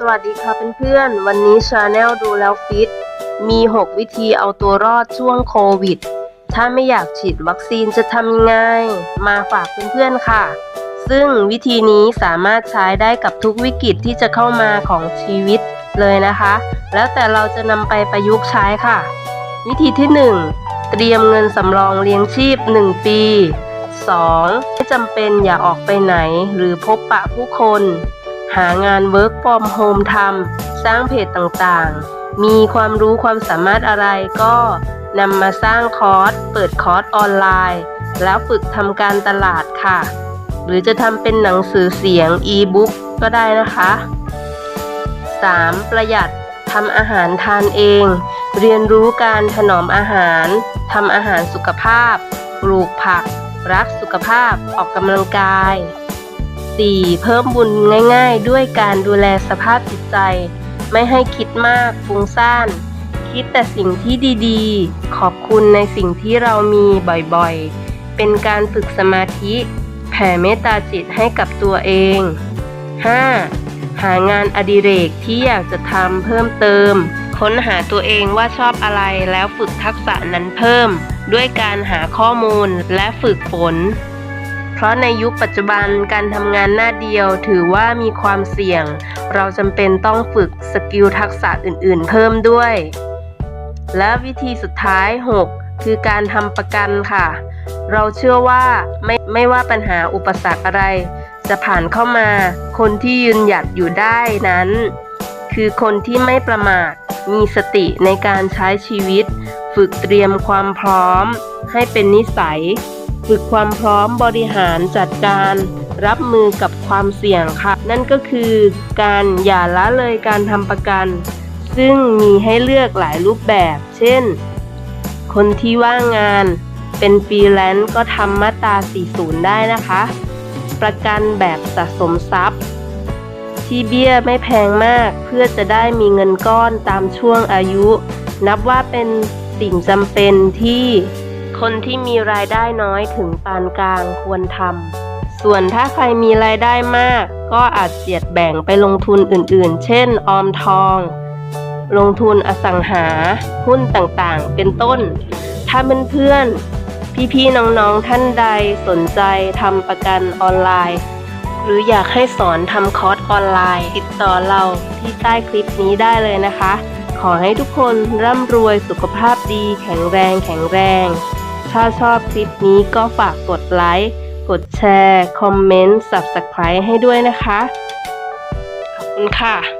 สวัสดีค่ะเพื่อนๆ วันนี้ชาแนลดูแล้วฟิต มี 6 วิธีเอาตัวรอดช่วงโควิด ถ้าไม่อยากฉีดวัคซีนจะทำยังไง มาฝากเพื่อนๆค่ะ ซึ่งวิธีนี้สามารถใช้ได้กับทุกวิกฤตที่จะเข้ามาของชีวิตเลยนะคะ แล้วแต่เราจะนำไปประยุกต์ใช้ค่ะ วิธีที่ 1 เตรียมเงินสำรองเลี้ยงชีพ 1 ปี 2. ไม่จำเป็นอย่าออกไปไหนหรือพบปะผู้คน หางาน Work from Home ทำสร้างเพจต่างๆ มีความรู้ความสามารถอะไรก็นำมาสร้างคอร์ส เปิดคอร์สออนไลน์ แล้วฝึกทำการตลาดค่ะ หรือจะทำเป็นหนังสือเสียง e-book ก็ได้นะคะ 3. ประหยัดทำอาหารทานเอง เรียนรู้การถนอมอาหารทำอาหารสุขภาพ ปลูกผัก รักสุขภาพออกกำลังกาย 4. เพิ่มบุญง่ายๆ ด้วยการดูแลสภาพจิตใจ ไม่ให้คิดมากฟุ้งซ่าน คิดแต่สิ่งที่ดีๆ ขอบคุณในสิ่งที่เรามีบ่อยๆ เป็นการฝึกสมาธิ แผ่เมตตาจิตให้กับตัวเอง 5. หางานอดิเรกที่อยากจะทำเพิ่มเติม ค้นหาตัวเองว่าชอบอะไรแล้วฝึกทักษะนั้นเพิ่ม ด้วยการหาข้อมูลและฝึกฝน เพราะในยุคปัจจุบันการทำงานหน้าเดียวถือว่ามีความเสี่ยง เราจำเป็นต้องฝึกสกิลทักษะอื่นๆ เพิ่มด้วย และวิธีสุดท้าย 6 คือการทำประกันค่ะ เราเชื่อว่าไม่ไม่ว่าปัญหาอุปสรรคอะไร จะผ่านเข้ามา คนที่ยืนหยัดอยู่ได้นั้น คือคนที่ไม่ประมาทมีสติในการใช้ชีวิต ฝึกเตรียมความพร้อม ให้เป็นนิสัย ฝึกความพร้อมบริหารจัดการรับมือกับความเสี่ยงค่ะ นั่นก็คือการอย่าละเลยการทำประกัน ซึ่งมีให้เลือกหลายรูปแบบ เช่น คนที่ว่างงานเป็นฟรีแลนซ์ก็ทำมาตรา 40 ได้นะคะ ประกันแบบสะสมทรัพย์ ที่เบี้ยไม่แพงมากเพื่อจะได้มีเงินก้อนตามช่วงอายุ นับว่าเป็นสิ่งจำเป็นที่ คนที่มีรายได้น้อยถึงปานกลางควรทำ ส่วนถ้าใครมีรายได้มาก ก็อาจเจียดแบ่งไปลงทุนอื่นๆ เช่น ออมทอง ลงทุนอสังหา หุ้นต่างๆ เป็นต้น ถ้าเพื่อนๆ พี่ๆ น้องๆ ท่านใดสนใจทำประกันออนไลน์ หรืออยากให้สอนทำคอร์สออนไลน์ ติดต่อเราที่ใต้คลิปนี้ได้เลยนะคะขอให้ทุกคนร่ำรวยสุขภาพดีแข็งแรงแข็งแรง ถ้าชอบคลิปนี้ก็ฝากกดไลค์ กดแชร์ คอมเมนต์ Subscribe ให้ด้วยนะคะ ขอบคุณค่ะ